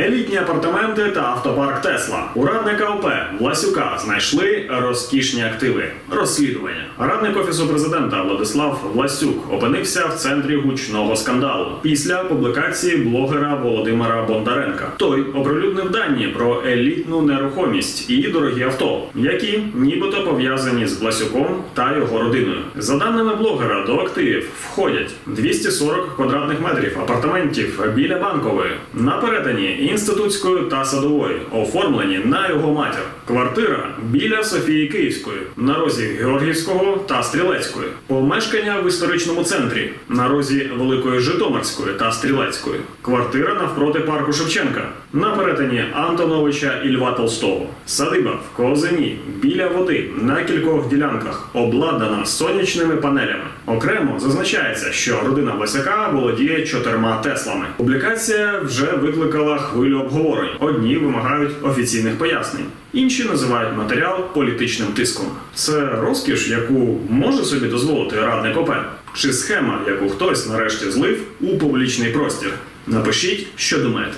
Елітні апартаменти та автопарк Тесла. У радника ОП Власюка знайшли розкішні активи. Розслідування. Радник офісу президента Владислав Власюк опинився в центрі гучного скандалу після публікації блогера Володимира Бондаренка. Той оприлюднив дані про елітну нерухомість і дорогі авто, які нібито пов'язані з Власюком та його родиною. За даними блогера, до активів входять 240 квадратних метрів апартаментів біля банкової на перетині інститутської та садової, оформлені на його матір. Квартира біля Софії Київської на розі Георгівського та Стрілецької. Помешкання в історичному центрі на розі Великої Житомирської та Стрілецької. Квартира навпроти парку Шевченка на перетині Антоновича і Льва Толстого. Садиба в Козині біля води на кількох ділянках обладнана сонячними панелями. Окремо зазначається, що родина Власяка володіє чотирма теслами. Публікація вже викликала хвилю обговорень. Одні вимагають офіційних пояснень, інші називають матеріал політичним тиском. Це розкіш, яку може собі дозволити радник ОП, чи схема, яку хтось нарешті злив у публічний простір. Напишіть, що думаєте.